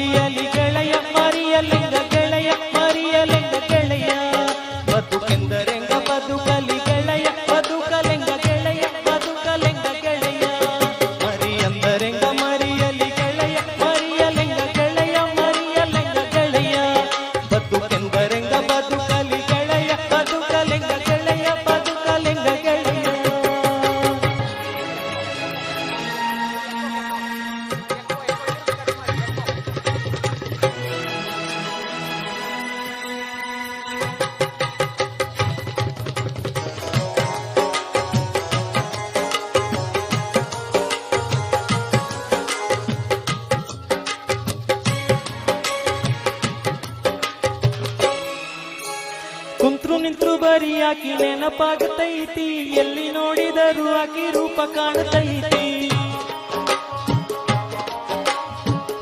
ಮರಿಯಲಿ ಆಕಿ ನೆನಪಾಗತೈತಿ. ಎಲ್ಲಿ ನೋಡಿದರೂ ಆಕಿ ರೂಪ ಕಾಣತೈತಿ.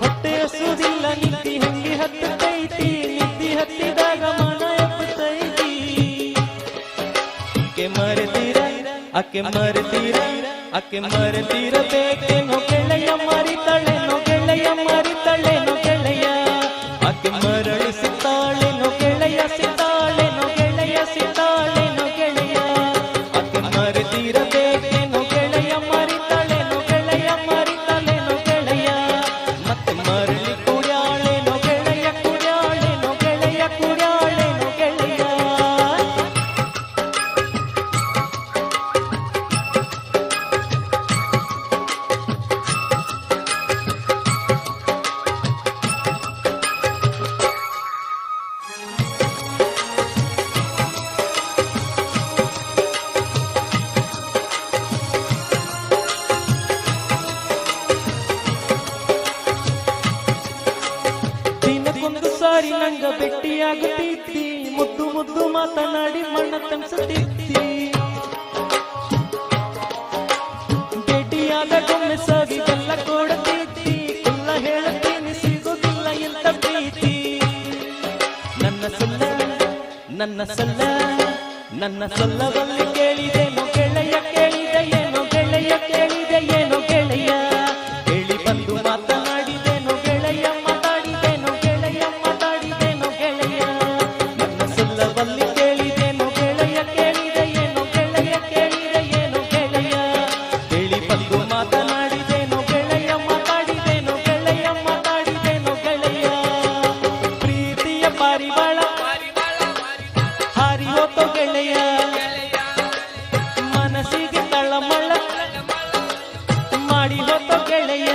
ಹೊಟ್ಟೆ ಹಸುದಿಲ್ಲ ನಿಂತಿ ಹಂಗಿ ನಿಂತಿ ಹತ್ತಿದಾಗ ಮನ ಆಕೆ ಮರೆತೀರ ಅಕ್ಕೆ ಮರೆತೀರ, ಆಕೆ ಮರೆತಿರಬೇಕೇನೋ ಗೆಳೆಯ ಮರಿತಳೆನೋ ಗೆಳೆಯ ಮರಿತಳೆನೋ ಗೆಳೆಯ. ಅಕ್ಕೆ ಮರೆತೀರ ನಂಗ ಭೇಟಿಯಾಗುತ್ತಿತ್ತಿ ಮುದ್ದು ಮುದ್ದು ಮಾತನಾಡಿ ಮಣ್ಣ ತಂಸತಿತ್ತಿ ಭೇಟಿಯಾದ ಗೊಮ್ಮೆ ಸಾಗಿದೆಲ್ಲ ಕೊಡತಿತ್ತಿ ಕುಲ್ಲ ಹೇಳುತ್ತೇನೆ ಸಿಗುದಿಲ್ಲ ಎಂತ ಪ್ರೀತಿ. ನನ್ನ ಸಲ್ಲ ನನ್ನ ಸಲ್ಲ, ನನ್ನ ಸಲ್ಲವನ್ನು ಕೇಳಿದೆ ಗೆಳೆಯ ಕೇಳಿದೆ, ಏನೋ ಗೆಳೆಯ ಕೇಳಿ ಪಾರಿವಾಳ ಹಾರಿಹೋತ ಗೆಳೆಯ ಮನಸ್ಸಿಗೆ ತಳಮಳ ಮಾಡಿ ಹೋತ ಗೆಳೆಯ